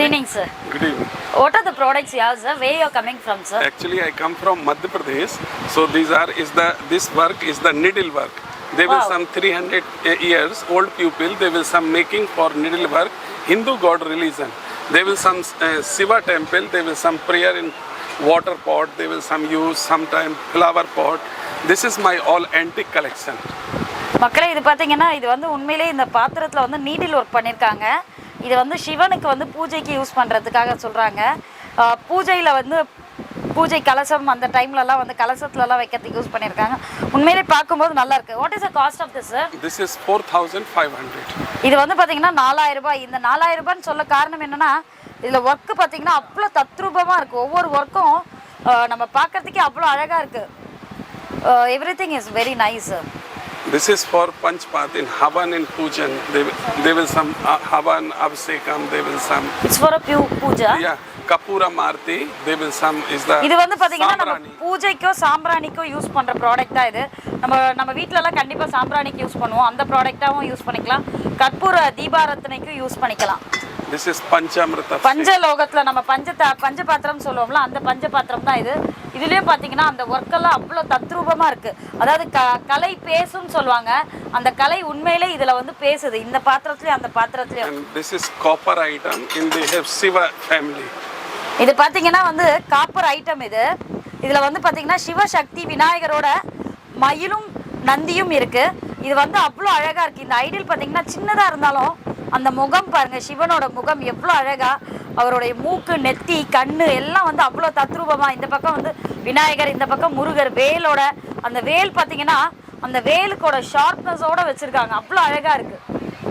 Good evening, sir. Good evening. What are the products you have, sir? Where you are coming from, sir? Actually, I come from Madhya Pradesh. So these are is the this work is the needle work. They will Wow. some 300 years old people. They will some making for needle work. Hindu god religion. They will some uh, Shiva temple. They will some prayer in water pot. They will some use sometime flower pot. This is my all antique collection. மக்களே இது பார்த்தீங்கன்னா இது வந்து உண்மையிலே இந்த பாத்திரத்தில் வந்து needle work பண்ணியிருக்காங்க இது வந்து சிவனுக்கு வந்து பூஜைக்கு யூஸ் பண்ணுறதுக்காக சொல்கிறாங்க பூஜையில் வந்து பூஜை கலசம் அந்த டைம்லலாம் வந்து கலசத்துலலாம் வைக்கிறதுக்கு யூஸ் பண்ணியிருக்காங்க உண்மையிலே பார்க்கும்போது நல்லா இருக்கு. What is the cost of this sir This is 4,500. இது வந்து பார்த்தீங்கன்னா நாலாயிரம் ரூபாய். இந்த நாலாயிரம் ரூபாய்ன்னு சொல்ல காரணம் என்னன்னா இதில் ஒர்க்கு பார்த்தீங்கன்னா அவ்வளோ தத்ரூபமாக இருக்குது ஒவ்வொரு ஒர்க்கும் நம்ம பார்க்கறதுக்கே அவ்வளோ அழகாக இருக்குது every thing is very nice This is for Panchpat in Havan in Pujan. They, they will some uh, Havan, Absekam, they will some. It's for a few puja Yeah, Kapura Marti, they will some is the இது வந்து பாத்தீங்கன்னா நம்ம Sambrani. பூஜைக்கோ சாம்பிராணிக்கோ use பண்ற product தான் இது. நம்ம நம்ம வீட்ல எல்லாம் கண்டிப்பா சாம்பிராணிக்கு யூஸ் பண்ணுவோம். அந்த ப்ராடக்டாவும் யூஸ் பண்ணிக்கலாம். கற்பூர தீபாரத்தனைக்கும் யூஸ் பண்ணிக்கலாம். This is Panchamrita. பஞ்சலோகத்துல நம்ம பஞ்ச பஞ்ச பாத்திரம் சொல்லுவோம்ல அந்த பஞ்ச பாத்திரம் தான் இது. இதுலயும் பாத்தீங்கன்னா அந்த ஒர்க் எல்லாம் அவ்வளோ தத்ரூபமா இருக்கு. அதாவது க கலை பேசும்னு சொல்லுவாங்க. அந்த கலை உண்மையிலே இதுல வந்து பேசுது. இந்த பாத்திரத்துலயும் அந்த பாத்திரத்துலயும். Is copper item in the have Shiva family. இது பார்த்தீங்கன்னா வந்து காப்பர் ஐட்டம் இது. இதில் வந்து பார்த்தீங்கன்னா சிவசக்தி விநாயகரோட மயிலும் நந்தியும் இருக்கு. இது வந்து அவ்வளோ அழகா இருக்கு. இந்த ஐடியல் பார்த்தீங்கன்னா சின்னதா இருந்தாலும் அந்த முகம் பாருங்க சிவனோட முகம் எவ்வளோ அழகா அவருடைய மூக்கு நெத்தி கண்ணு எல்லாம் வந்து அவ்வளோ தத்ரூபமா. இந்த பக்கம் வந்து விநாயகர் இந்த பக்கம் முருகர் வேலோட அந்த வேல் பார்த்தீங்கன்னா அந்த வேலுக்கோட ஷார்ப்னஸோட வச்சிருக்காங்க. அவ்வளோ அழகா இருக்கு.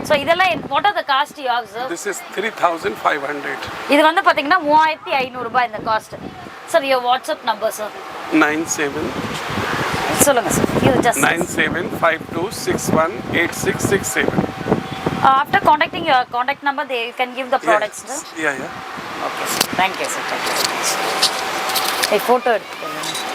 ஸோ இதெல்லாம் what are the cost you have sir This is 3,500. இது வந்து பார்த்தீங்கன்னா மூவாயிரத்தி ஐநூறுரூபா இந்த cost sir your WhatsApp number sir 97 சொல்லுங்கள் சார் இது just 9752618667. Uh, after contacting your contact number, they can give the products. Yeah, yeah. yeah. Okay, sir. Thank you, sir. Thank you. Hey, photo.